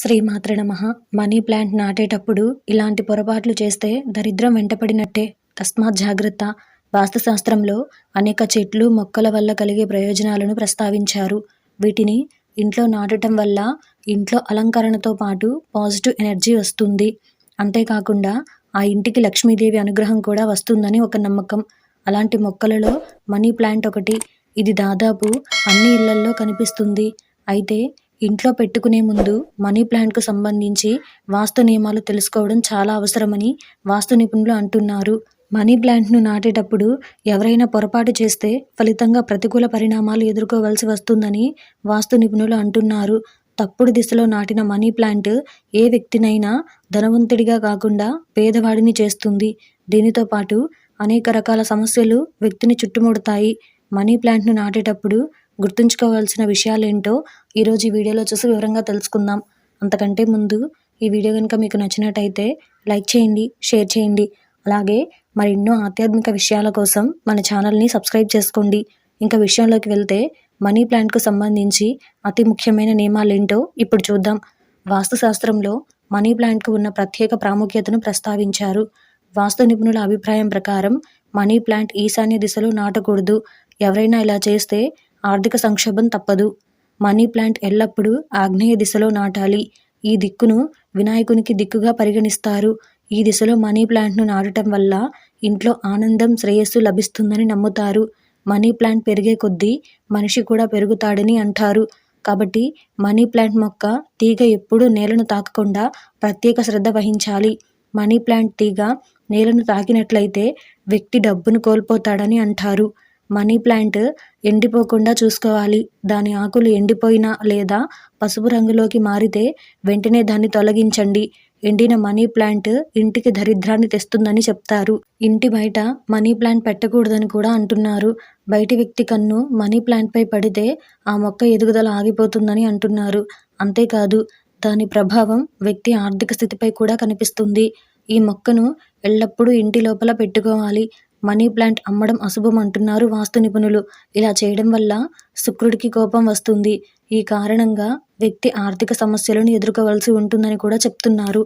శ్రీమాత్ర నమః. Money plant నాటేటప్పుడు ఇలాంటి పొరపాట్లు చేస్తే దరిద్రం వెంటపడినట్టే. తస్మాత్ జాగ్రత్త. వాస్తుశాస్త్రంలో అనేక చెట్లు మొక్కల వల్ల కలిగే ప్రయోజనాలను ప్రస్తావించారు. వీటిని ఇంట్లో నాటటం వల్ల ఇంట్లో అలంకరణతో పాటు పాజిటివ్ ఎనర్జీ వస్తుంది. అంతేకాకుండా ఆ ఇంటికి లక్ష్మీదేవి అనుగ్రహం కూడా వస్తుందని ఒక నమ్మకం. అలాంటి మొక్కలలో మనీ ప్లాంట్ ఒకటి. ఇది దాదాపు అన్ని ఇళ్ళల్లో కనిపిస్తుంది. అయితే ఇంట్లో పెట్టుకునే ముందు మనీ ప్లాంట్కు సంబంధించి వాస్తు నియమాలు తెలుసుకోవడం చాలా అవసరమని వాస్తు నిపుణులు అంటున్నారు. మనీ ప్లాంట్ను నాటేటప్పుడు ఎవరైనా పొరపాటు చేస్తే ఫలితంగా ప్రతికూల పరిణామాలు ఎదుర్కోవలసి వస్తుందని వాస్తు నిపుణులు అంటున్నారు. తప్పుడు దిశలో నాటిన మనీ ప్లాంట్ ఏ వ్యక్తినైనా ధనవంతుడిగా కాకుండా పేదవాడిని చేస్తుంది. దీనితో పాటు అనేక రకాల సమస్యలు వ్యక్తిని చుట్టుముడతాయి. మనీ ప్లాంట్ను నాటేటప్పుడు గుర్తుంచుకోవాల్సిన విషయాలు ఏంటో ఈరోజు ఈ వీడియోలో చూసి వివరంగా తెలుసుకుందాం. అంతకంటే ముందు ఈ వీడియో కనుక మీకు నచ్చినట్టయితే లైక్ చేయండి షేర్ చేయండి. అలాగే మరెన్నో ఆధ్యాత్మిక విషయాల కోసం మన ఛానల్ని సబ్స్క్రైబ్ చేసుకోండి. ఇంకా విషయంలోకి వెళ్తే మనీ ప్లాంట్కు సంబంధించి అతి ముఖ్యమైన నియమాలు ఏంటో ఇప్పుడు చూద్దాం. వాస్తుశాస్త్రంలో మనీ ప్లాంట్కు ఉన్న ప్రత్యేక ప్రాముఖ్యతను ప్రస్తావించారు. వాస్తు నిపుణుల అభిప్రాయం ప్రకారం మనీ ప్లాంట్ ఈశాన్య దిశలో నాటకూడదు. ఎవరైనా ఇలా చేస్తే ఆర్థిక సంక్షోభం తప్పదు. మనీ ప్లాంట్ ఎల్లప్పుడూ ఆగ్నేయ దిశలో నాటాలి. ఈ దిక్కును వినాయకునికి దిక్కుగా పరిగణిస్తారు. ఈ దిశలో మనీ ప్లాంట్ను నాటడం వల్ల ఇంట్లో ఆనందం శ్రేయస్సు లభిస్తుందని నమ్ముతారు. మనీ ప్లాంట్ పెరిగే కొద్దీ మనిషి కూడా పెరుగుతాడని అంటారు. కాబట్టి మనీ ప్లాంట్ మొక్క తీగ ఎప్పుడూ నేలను తాకకుండా ప్రత్యేక శ్రద్ధ వహించాలి. మనీ ప్లాంట్ తీగ నేలను తాకినట్లయితే వ్యక్తి డబ్బును కోల్పోతాడని అంటారు. మనీ ప్లాంట్ ఎండిపోకుండా చూసుకోవాలి. దాని ఆకులు ఎండిపోయినా లేదా పసుపు రంగులోకి మారితే వెంటనే దాన్ని తొలగించండి. ఎండిన మనీ ప్లాంట్ ఇంటికి దరిద్రాన్ని తెస్తుందని చెప్తారు. ఇంటి బయట మనీ ప్లాంట్ పెట్టకూడదని కూడా అంటున్నారు. బయటి వ్యక్తి కన్ను మనీ ప్లాంట్పై పడితే ఆ మొక్క ఎదుగుదల ఆగిపోతుందని అంటున్నారు. అంతేకాదు దాని ప్రభావం వ్యక్తి ఆర్థిక స్థితిపై కూడా కనిపిస్తుంది. ఈ మొక్కను ఎల్లప్పుడూ ఇంటి లోపల పెట్టుకోవాలి. మనీ ప్లాంట్ అమ్మడం అశుభం అంటున్నారు వాస్తు నిపుణులు. ఇలా చేయడం వల్ల శుక్రుడికి కోపం వస్తుంది. ఈ కారణంగా వ్యక్తి ఆర్థిక సమస్యలను ఎదుర్కోవలసి ఉంటుందని కూడా చెప్తున్నారు.